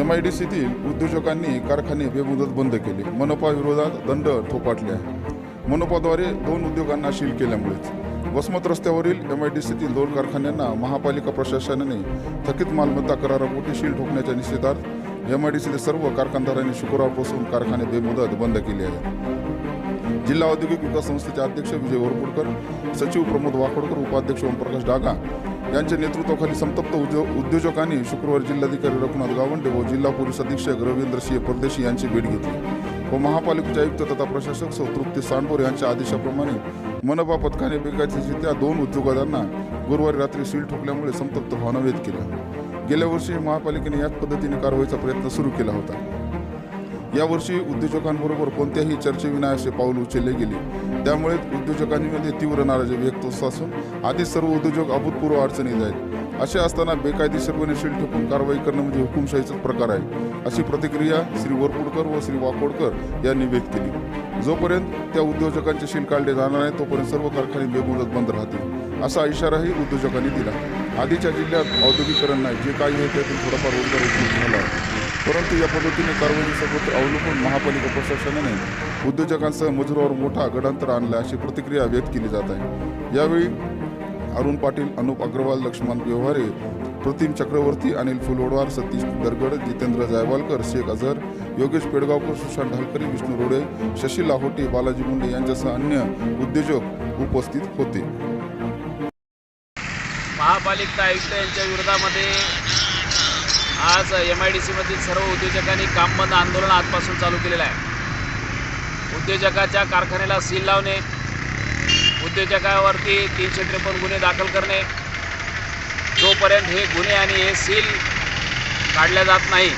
M I D सीतील उद्योजकांनी कारखाने बेमुदत बंद केले. मनपा विरोधात दंड थोपाटले आहे मनपाद्वारे दोन उद्योगांना शील केल्यामुळेच. वसमत रस्त्यावरील एम आय डी सीतील दोन कारखान्यांना महापालिका प्रशासनाने थकीत मालमत्ता करारापोटी शील ठोकण्याच्या निषेधार्थ एम आय डी सीतील सर्व कारखानदारांनी शुक्रवारपासून कारखाने बेमुदत बंद केले आहेत. जिल्हा औद्योगिक विकास संस्थेचे अध्यक्ष विजय वरपुडकर सचिव प्रमोद वाकोडकर उपाध्यक्ष ओमप्रकाश डागा यांच्या नेतृत्वाखाली संतप्त उद्यो उद्योजकांनी शुक्रवारी जिल्हाधिकारी रघुनाथ गावंडे व जिल्हा पोलीस अधीक्षक रवींद्र सिंह परदेशी यांची भेट घेतली व महापालिकेचे आयुक्त तथा प्रशासक सौ तृप्ती सांडोर यांच्या आदेशाप्रमाणे मनपा पथकाने बेकायदेशीरित्या दोन उद्योगदारांना गुरुवारी रात्री सील ठोकल्यामुळे संतप्त भावना व्यक्त केल्या. गेल्या वर्षी महापालिकेने याच पद्धतीने कारवाईचा प्रयत्न सुरू केला होता. यावर्षी उद्योजकांबरोबर कोणत्याही चर्चेविना असे पाऊल उचलले गेले. त्यामुळे उद्योजकांमध्ये म्हणजे तीव्र नाराजी व्यक्त होत असून आधीच सर्व उद्योजक अभूतपूर्व अडचणीत आहेत. असे असताना बेकायदेशीरपणे शील ठोकून कारवाई करणं म्हणजे हुकुमशाहीचाच प्रकार आहे अशी प्रतिक्रिया श्री वरपुडकर व श्री वाकोडकर यांनी व्यक्त केली. जोपर्यंत त्या उद्योजकांचे शील काढले जाणार नाही तोपर्यंत सर्व कारखाने बेमुदत बंद राहतील असा इशाराही उद्योजकांनी दिला. आधीच्या जिल्ह्यात औद्योगिकरण नाही जे काही आहे त्यातून थोडाफार रोजगार उपलब्ध झाला आहे. परंतु या पद्धतीने कारवाई अवलंबून महापालिका प्रशासनाने उद्योजकांसह मजुरावर मोठा गडांतर आणला अशी प्रतिक्रिया व्यक्त केली जात आहे. यावेळी अरुण पाटील अनुप अग्रवाल लक्ष्मण व्यवहारे प्रतिम चक्रवर्ती अनिल फुलवडवार सतीश दरगड जितेंद्र जायवालकर शेख अझर योगेश पेडगावकर सुशांत ढालकरी विष्णू रोडे शशी लाहोटी बालाजी मुंडे यांच्यासह अन्य उद्योजक उपस्थित होते. महापालिका आयुक्त यांच्या विरोधामध्ये आज एम आय डी सीमधील सर्व उद्योजकांनी काम बंद आंदोलन आजपासून चालू केलेलं आहे. उद्योजकाच्या कारखान्याला सील लावणे उद्योजकावरती तीनशे त्रेपन्न गुन्हे दाखल करणे जोपर्यंत हे गुन्हे आणि हे सील काढल्या जात नाही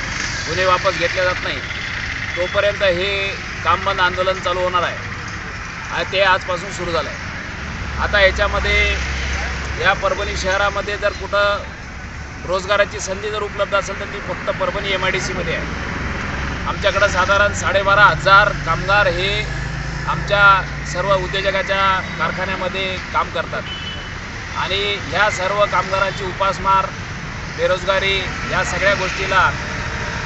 गुन्हे वापस घेतले जात नाही तोपर्यंत हे काम बंद आंदोलन चालू होणार आहे. आणि ते आजपासून सुरू झालं आहे आता याच्यामध्ये या परभणी शहरामध्ये जर कुठं रोजगाराची संधी जर उपलब्ध असेल तर ती फक्त परभणी एम आय डी सीमध्ये आहे. आमच्याकडं साधारण साडेबारा हजार कामगार हे आमच्या सर्व उद्योजकाच्या कारखान्यामध्ये काम करतात. आणि ह्या सर्व कामगारांची उपासमार बेरोजगारी या सगळ्या गोष्टीला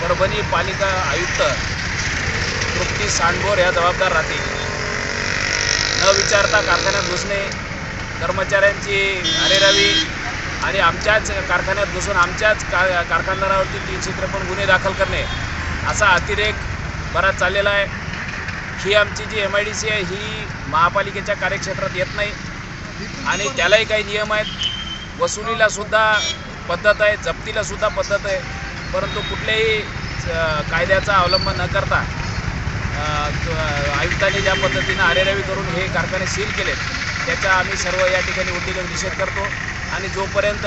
परभणी पालिका आयुक्त तृप्ती सांडभोर ह्या जबाबदार राहतील. न विचारता कारखान्यात घुसणे कर्मचाऱ्यांची अरेरावी आणि आमच्याच कारखान्यात बसून आमच्याच का कारखानदारावरती तीनशे त्रेपन्न गुन्हे दाखल करणे असा अतिरेक बराच चाललेला आहे. ही आमची जी एम आय डी सी आहे ही महापालिकेच्या कार्यक्षेत्रात येत नाही. आणि त्यालाही काही नियम आहेत. वसुलीला सुद्धा पद्धत आहे जप्तीला सुद्धा पद्धत आहे. परंतु कुठल्याही कायद्याचा अवलंब न करता आयुक्तांनी ज्या पद्धतीनं अरेरावी करून हे कारखाने सील केलेत त्याचा आम्ही सर्व या ठिकाणी उद्योजक निषेध करतो. आणि जोपर्यंत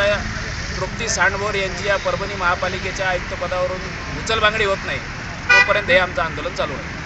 तृप्ती सांडभोर यांची या परभणी महापालिकेच्या आयुक्तपदावरून उचलबांगडी होत नाही तोपर्यंत हे आमचं आंदोलन चालू आहे.